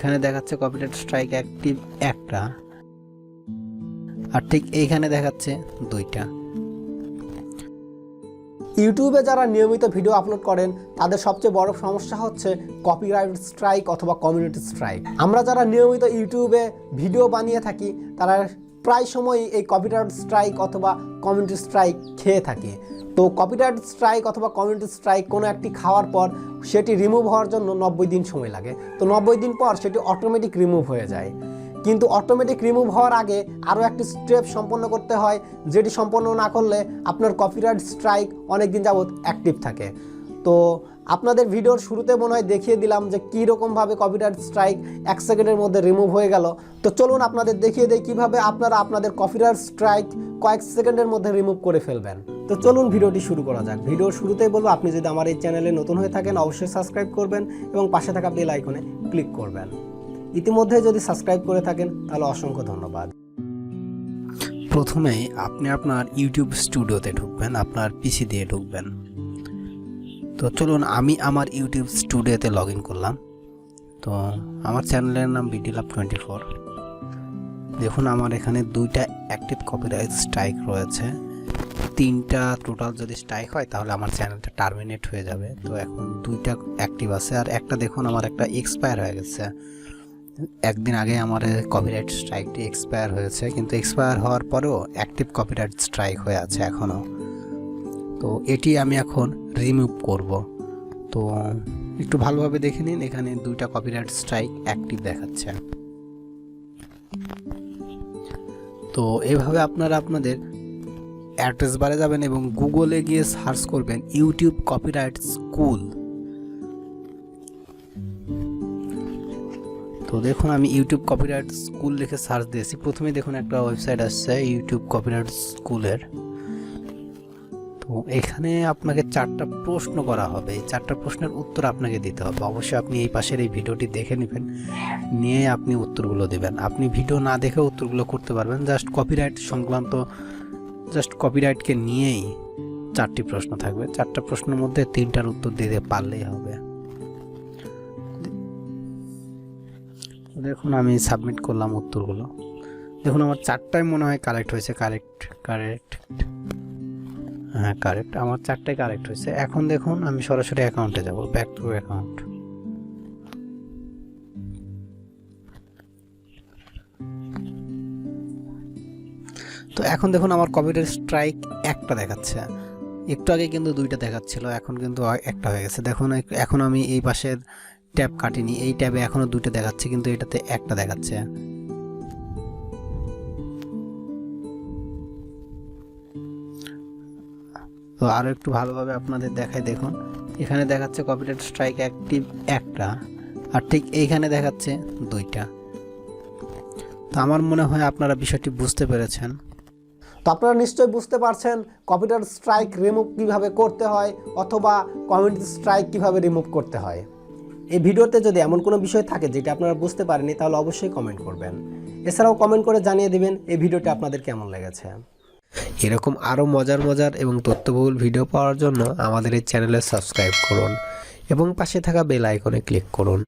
এখানে দেখাচ্ছে copyright strike active একটা। আর ঠিক এইখানে দেখাচ্ছে দুইটা। ইউটিউবে যারা নিয়মিত ভিডিও আপলোড করেন, তাদের সবচেয়ে বড় সমস্যা হচ্ছে কপিরাইট স্ট্রাইক অথবা কমিউনিটি স্ট্রাইক আমরা যারা নিয়মিত ইউটিউবে ভিডিও বানিয়ে থাকি, তারা প্রায় সময়ই এই কপিরাইট স্ট্রাইক অথবা কমিউনিটি স্ট্রাইক খেয়ে থাকে। তো কপিরাইট স্ট্রাইক অথবা কমিউনিটি স্ট্রাইক কোনো একটি খাওয়ার পর সেটি রিমুভ হওয়ার জন্য নব্বই দিন সময় লাগে। তো নব্বই দিন পর সেটি অটোমেটিক রিমুভ হয়ে যায়। কিন্তু অটোমেটিক রিমুভ হওয়ার আগে আরও একটি স্টেপ সম্পন্ন করতে হয়, যেটি সম্পন্ন না করলে আপনার কপিরাইট স্ট্রাইক অনেক দিন যাবৎ অ্যাক্টিভ থাকে। তো আপনাদের ভিডিওর শুরুতে মনে হয় দেখিয়ে দিলাম যে কী রকমভাবে কপিরাইট স্ট্রাইক এক সেকেন্ডের মধ্যে রিমুভ হয়ে গেল। তো চলুন আপনাদের দেখিয়ে দেই কীভাবে আপনারা আপনাদের কপিরাইট স্ট্রাইক কয়েক সেকেন্ডের মধ্যে রিমুভ করে ফেলবেন। তো চলুন ভিডিওটি শুরু করা যাক। ভিডিওর শুরুতেই বলব, আপনি যদি আমার এই চ্যানেলে নতুন হয়ে থাকেন, অবশ্যই সাবস্ক্রাইব করবেন এবং পাশে থাকা বেল আইকনে ক্লিক করবেন। ইতিমধ্যে যদি সাবস্ক্রাইব করে থাকেন, তাহলে অসংখ্য ধন্যবাদ। প্রথমেই আপনি আপনার ইউটিউব স্টুডিওতে ঢুকবেন, আপনার পিসি দিয়ে ঢুকবেন। তো চলুন আমি আমার ইউটিউব স্টুডিওতে লগ ইন করলাম। তো আমার চ্যানেলের নাম বিডি লাভ টোয়েন্টি ফোর দেখুন আমার এখানে দুইটা অ্যাক্টিভ কপিরাইট স্ট্রাইক রয়েছে। তিনটা টোটাল যদি স্ট্রাইক হয়, তাহলে আমার চ্যানেলটা টার্মিনেট হয়ে যাবে। তো এখন দুইটা অ্যাক্টিভ আছে, আর একটা দেখুন আমার একটা এক্সপায়ার হয়ে গেছে। একদিন আগে আমার কপিরাইট স্ট্রাইকটি এক্সপায়ার হয়েছে, কিন্তু এক্সপায়ার হওয়ার পরেও অ্যাক্টিভ কপিরাইট স্ট্রাইক হয়ে আছে এখনও তো এটি আমি এখন রিমুভ করব। তো একটু ভালোভাবে দেখে নিন, এখানে দুইটা কপিরাইট স্ট্রাইক অ্যাক্টিভ দেখাচ্ছে। তো এভাবে আপনারা আপনাদের অ্যাড্রেস বারে যাবেন এবং গুগলে গিয়ে সার্চ করবেন ইউটিউব কপিরাইট স্কুল তো দেখুন, আমি ইউটিউব কপিরাইট স্কুল লিখে সার্চ দিয়েছি। প্রথমে দেখুন একটা ওয়েবসাইট আসছে ইউটিউব কপিরাইট স্কুলের এখানে আপনাকে চারটা প্রশ্ন করা হবে। এই চারটা প্রশ্নের উত্তর আপনাকে দিতে হবে। অবশ্যই আপনি এই পাশের এই ভিডিওটি দেখে নেবেন, নিয়ে আপনি উত্তরগুলো দেবেন। আপনি ভিডিও না দেখে উত্তরগুলো করতে পারবেন। জাস্ট কপিরাইট সংক্রান্ত, জাস্ট কপিরাইটকে নিয়েই চারটি প্রশ্ন থাকবে। চারটা প্রশ্নের মধ্যে তিনটার উত্তর দিতে পারলেই হবে। দেখুন, আমি সাবমিট করলাম উত্তরগুলো। দেখুন, আমার চারটায় মনে হয় কারেক্ট হয়েছে। কারেক্ট কারেক্ট হ্যাঁ কারেক্ট আমার চারটায় কারেক্ট হয়েছে। এখন দেখুন, আমি সরাসরি অ্যাকাউন্টে যাব। ব্যাক টু অ্যাকাউন্ট তো এখন দেখুন, আমার কপিরাইট স্ট্রাইক একটা দেখাচ্ছে। একটু আগে কিন্তু দুইটা দেখাচ্ছিল, এখন কিন্তু একটা হয়ে গেছে। দেখুন এখন আমি এই পাশের ট্যাব কাটিনি। এই ট্যাবে এখনও দুইটা দেখাচ্ছে, কিন্তু এটাতে একটা দেখাচ্ছে। তো আরও একটু ভালোভাবে আপনাদের দেখায় দেখুন। এখানে দেখাচ্ছে কপিরাইট স্ট্রাইক অ্যাক্টিভ একটা, আর ঠিক এইখানে দেখাচ্ছে দুইটা। তো আমার মনে হয় আপনারা বিষয়টি বুঝতে পেরেছেন। তো আপনারা নিশ্চয়ই বুঝতে পারছেন কপিরাইট স্ট্রাইক রিমুভ কীভাবে করতে হয়, অথবা কমিউনিটি স্ট্রাইক কীভাবে রিমুভ করতে হয়। এই ভিডিওতে যদি এমন কোনো বিষয় থাকে যেটা আপনারা বুঝতে পারেননি, তাহলে অবশ্যই কমেন্ট করবেন। এছাড়াও কমেন্ট করে জানিয়ে দিবেন এই ভিডিওটা আপনাদের কেমন লেগেছে। এরকম আরও মজার মজার এবং তথ্যবহুল ভিডিও পাওয়ার জন্য আমাদের এই চ্যানেলে সাবস্ক্রাইব করুন এবং পাশে থাকা বেল আইকনে ক্লিক করুন।